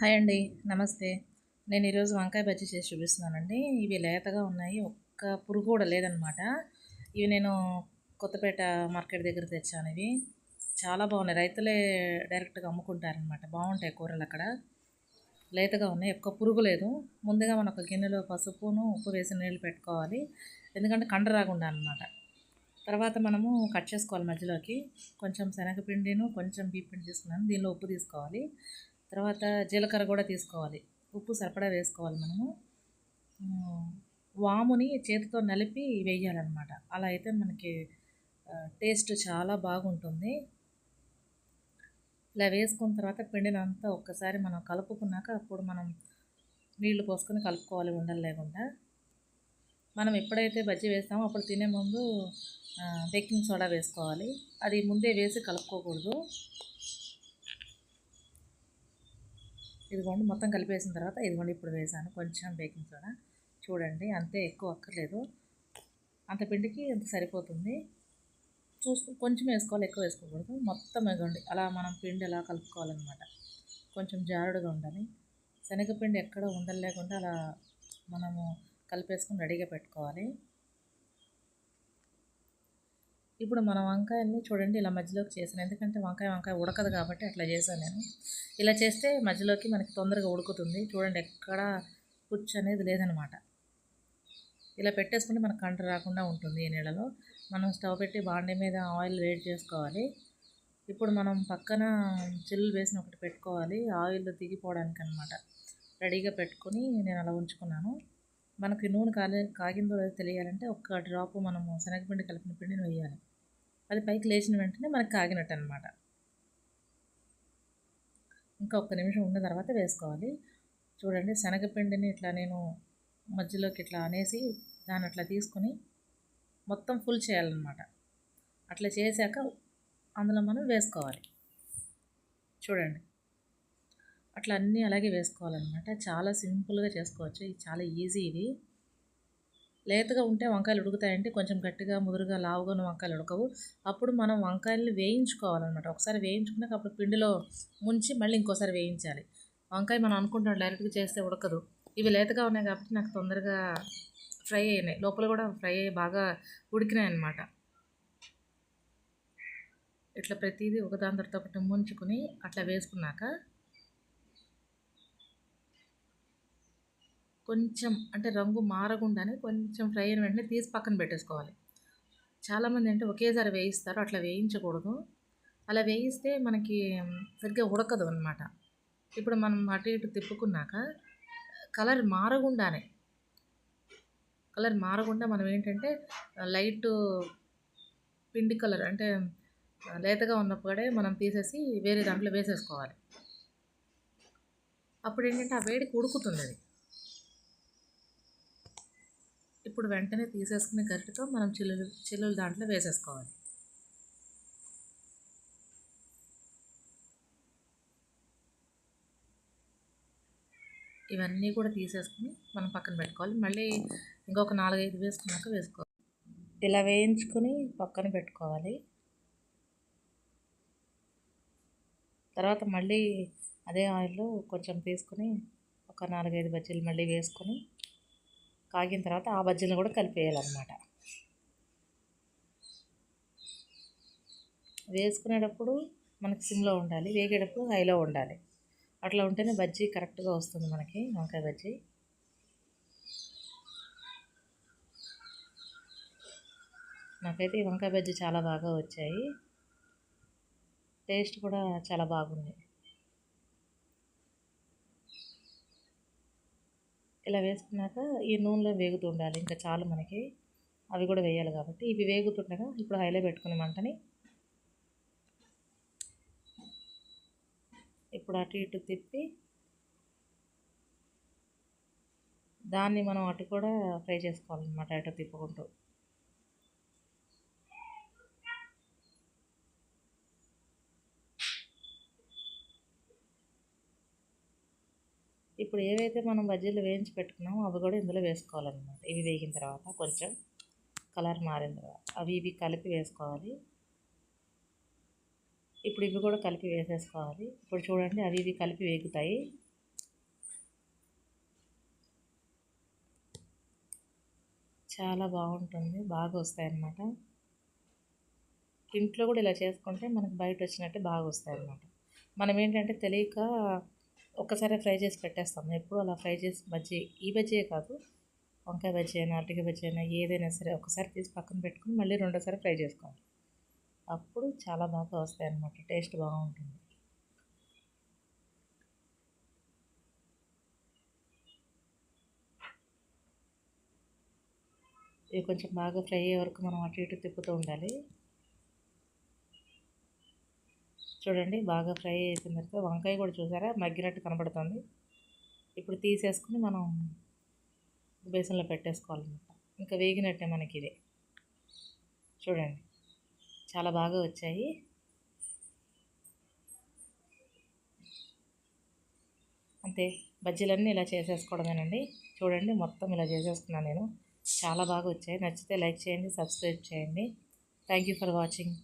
Hi అండి. నమస్తే. నేను ఈరోజు వంకాయ బజ్జీ చేసి చూపిస్తున్నానండి. ఇవి లేతగా ఉన్నాయి. ఒక్క పురుగు కూడా లేదనమాట. ఇవి నేను కొత్తపేట మార్కెట్ దగ్గర తెచ్చాను ఇవి. చాలా బాగున్నాయి. రైతులే డైరెక్ట్గా అమ్ముకుంటారనమాట. బాగుంటాయి కూరలు అక్కడ. లేతగా ఉన్నాయి. ఒక్క పురుగు లేదు. ముందుగా మనం ఒక గిన్నెలో పసుపును ఉప్పు వేసి నీళ్ళు పెట్టుకోవాలి. ఎందుకంటే కండ రాకుండా అనమాట తర్వాత మనము కట్ చేసుకోవాలి మధ్యలోకి. కొంచెం శనగపిండిను కొంచెం బియ్య తీసుకున్నాను. దీనిలో ఉప్పు తీసుకోవాలి. తర్వాత జీలకర్ర కూడా తీసుకోవాలి. ఉప్పు సరిపడా వేసుకోవాలి మనము. వాముని చేతితో నలిపి వేయాలన్నమాట. అలా అయితే మనకి టేస్ట్ చాలా బాగుంటుంది. ఇలా వేసుకున్న తర్వాత పిండిని అంతా ఒక్కసారి మనం కలుపుకున్నాక అప్పుడు మనం నీళ్ళు పోసుకొని కలుపుకోవాలి ఉండలు లేకుండా. మనం ఎప్పుడైతే బజ్జీ వేస్తామో అప్పుడు తినే ముందు బేకింగ్ సోడా వేసుకోవాలి. అది ముందే వేసి కలుపుకోకూడదు. ఇదిగోండి మొత్తం కలిపేసిన తర్వాత ఇదిగోండి ఇప్పుడు వేసాను. కొంచెం బేకింగ్ సోడా. చూడండి అంతే ఎక్కువ అక్కర్లేదు. అంత పిండికి అంత సరిపోతుంది. చూసుకు కొంచెం వేసుకోవాలి ఎక్కువ వేసుకోకూడదు. మొత్తం ఇదిగోండి అలా మనం పిండి అలా కలుపుకోవాలన్నమాట. కొంచెం జారుడుగా ఉండాలి. శనగపిండి ఎక్కడ ఉండలేకుండా అలా మనము కలిపేసుకొని రెడీగా పెట్టుకోవాలి. ఇప్పుడు మన వంకాయల్ని చూడండి ఇలా మధ్యలోకి చేశాను. ఎందుకంటే వంకాయ వంకాయ ఉడకదు కాబట్టి అట్లా చేశాను నేను. ఇలా చేస్తే మధ్యలోకి మనకి తొందరగా ఉడుకుతుంది. చూడండి ఎక్కడ పుచ్చు అనేది లేదనమాట. ఇలా పెట్టేసుకుంటే మనకు కంట రాకుండా ఉంటుంది ఈ నీళ్ళలో. మనం స్టవ్ పెట్టి బాండి మీద ఆయిల్ వేడి చేసుకోవాలి. ఇప్పుడు మనం పక్కన చిల్లు వేసిన ఒకటి పెట్టుకోవాలి. ఆయిల్ దిగిపోవడానికి అనమాట రెడీగా పెట్టుకొని నేను అలా ఉంచుకున్నాను. మనకి నూనె కాలే కాగిందో లేదో తెలియాలంటే ఒక డ్రాప్ మనము శనగపిండి కలిపిన పిండిని వేయాలి. అది పైకి లేచిన వెంటనే మనకు కాగినట్టు అనమాట ఇంకా ఒక్క నిమిషం ఉన్న తర్వాత వేసుకోవాలి. చూడండి శనగపిండిని ఇట్లా నేను మధ్యలోకి ఇట్లా అనేసి దాన్ని అట్లా తీసుకొని మొత్తం ఫుల్ చేయాలన్నమాట. అట్లా చేశాక అందులో మనం వేసుకోవాలి. చూడండి అట్లా అన్నీ అలాగే వేసుకోవాలన్నమాట. చాలా సింపుల్గా చేసుకోవచ్చు. ఇది చాలా ఈజీ ఇది. లేతగా ఉంటే వంకాయలు ఉడుకుతాయంటే కొంచెం గట్టిగా ముదురుగా లావుగా వంకాయలు ఉడకవు. అప్పుడు మనం వంకాయల్ని వేయించుకోవాలన్నమాట. ఒకసారి వేయించుకున్నాక అప్పుడు పిండిలో ముంచి మళ్ళీ ఇంకోసారి వేయించాలి. వంకాయ మనం అనుకుంటాం డైరెక్ట్గా చేస్తే ఉడకదు. ఇవి లేతగా ఉన్నాయి కాబట్టి నాకు తొందరగా ఫ్రై అయినాయి. లోపల కూడా ఫ్రై అయ్యి బాగా ఉడికినాయి అన్నమాట ఇట్లా ప్రతిదీ ఒకదాని తర్వాత ఒకటి ముంచుకొని అట్లా వేసుకున్నాక కొంచెం అంటే రంగు మారకుండానే కొంచెం ఫ్రై అయిన వెంటనే తీసి పక్కన పెట్టేసుకోవాలి. చాలామంది అంటే ఒకేసారి వేయిస్తారు అట్లా వేయించకూడదు. అలా వేయిస్తే మనకి సరిగ్గా ఉడకదు అనమాట ఇప్పుడు మనం అటు ఇటు తిప్పుకున్నాక కలర్ మారకుండానే కలర్ మారకుండా మనం ఏంటంటే లైట్ పిండి కలర్ అంటే లేతగా ఉన్నప్పుడే మనం తీసేసి వేరే దాంట్లో వేసేసుకోవాలి. అప్పుడు ఏంటంటే ఆ వేడికి ఉడుకుతుంది అది. ఇప్పుడు వెంటనే తీసేసుకునే గరిటతో మనం చిల్లులు చిల్లులు దాంట్లో వేసేసుకోవాలి. ఇవన్నీ కూడా తీసేసుకుని మనం పక్కన పెట్టుకోవాలి. మళ్ళీ ఇంకొక నాలుగైదు వేసుకున్నాక వేసుకోవాలి. ఇలా వేయించుకొని పక్కన పెట్టుకోవాలి. తర్వాత మళ్ళీ అదే ఆయిల్లో కొంచెం తీసుకొని ఒక నాలుగైదు బజ్జీలు మళ్ళీ వేసుకొని కాగిన తర్వాత ఆ బజ్జీలను కూడా కలిపేయాలన్నమాట. వేసుకునేటప్పుడు మనకి సిమ్లో ఉండాలి వేగేటప్పుడు హైలో ఉండాలి. అట్లా ఉంటేనే బజ్జీ కరెక్ట్గా వస్తుంది మనకి వంకాయ బజ్జీ. నాకైతే ఈ వంకాయ బజ్జీ చాలా బాగా వచ్చాయి. టేస్ట్ కూడా చాలా బాగుంది. ఇలా వేసుకున్నాక ఈ నూనెలో వేగుతూ ఉండాలి. ఇంకా చాలు మనకి. అవి కూడా వేయాలి కాబట్టి. ఇవి వేగుతుండగా ఇప్పుడు హైలో పెట్టుకునే మంటని ఇప్పుడు అటు ఇటు తిప్పి దాన్ని మనం అటు కూడా ఫ్రై చేసుకోవాలన్నమాట. అటు తిప్పుకుంటూ. ఇప్పుడు ఏవైతే మనం బజ్జీలు వేయించి పెట్టుకున్నామో అవి కూడా ఇందులో వేసుకోవాలన్నమాట. ఇవి వేగిన తర్వాత కొంచెం కలర్ మారిన తర్వాత అవి ఇవి కలిపి వేసుకోవాలి. ఇప్పుడు ఇవి కూడా కలిపి వేసేసుకోవాలి. ఇప్పుడు చూడండి అవి ఇవి కలిపి వేగుతాయి. చాలా బాగుంటుంది. బాగా వస్తాయి అన్నమాట ఇంట్లో కూడా ఇలా చేసుకుంటే మనకు బయట వచ్చినట్టు బాగా వస్తాయి అన్నమాట మనం ఏంటంటే తెలియక ఒక్కసారి ఫ్రై చేసి పెట్టేస్తాము. ఎప్పుడు అలా ఫ్రై చేసి బజ్జీ ఈ బజ్జీయే కాదు. వంకాయ బజ్జీ అయినా అరటికాయ బజ్జీ అయినా ఏదైనా సరే ఒకసారి తీసి పక్కన పెట్టుకుని మళ్ళీ రెండోసారి ఫ్రై చేసుకోవాలి. అప్పుడు చాలా బాగా వస్తాయి అన్నమాట. టేస్ట్ బాగుంటుంది. ఇవి కొంచెం బాగా ఫ్రై అయ్యే వరకు మనం అటు ఇటు తిప్పుతూ ఉండాలి. చూడండి బాగా ఫ్రై అయిపోయిన తర్వాత వంకాయ కూడా చూసారా? మగ్గినట్టు కనబడుతుంది. ఇప్పుడు తీసేసుకుని మనం బేసన్లో పెట్టేసుకోవాలన్నమాట. ఇంకా వేగినట్టే మనకి ఇది చూడండి చాలా బాగా వచ్చాయి. అంతే బజ్జీలన్నీ ఇలా చేసేసుకోవడమేనండి. చూడండి మొత్తం ఇలా చేసేసుకున్నాను నేను. చాలా బాగా వచ్చాయి. నచ్చితే లైక్ చేయండి సబ్స్క్రైబ్ చేయండి. Thank you for watching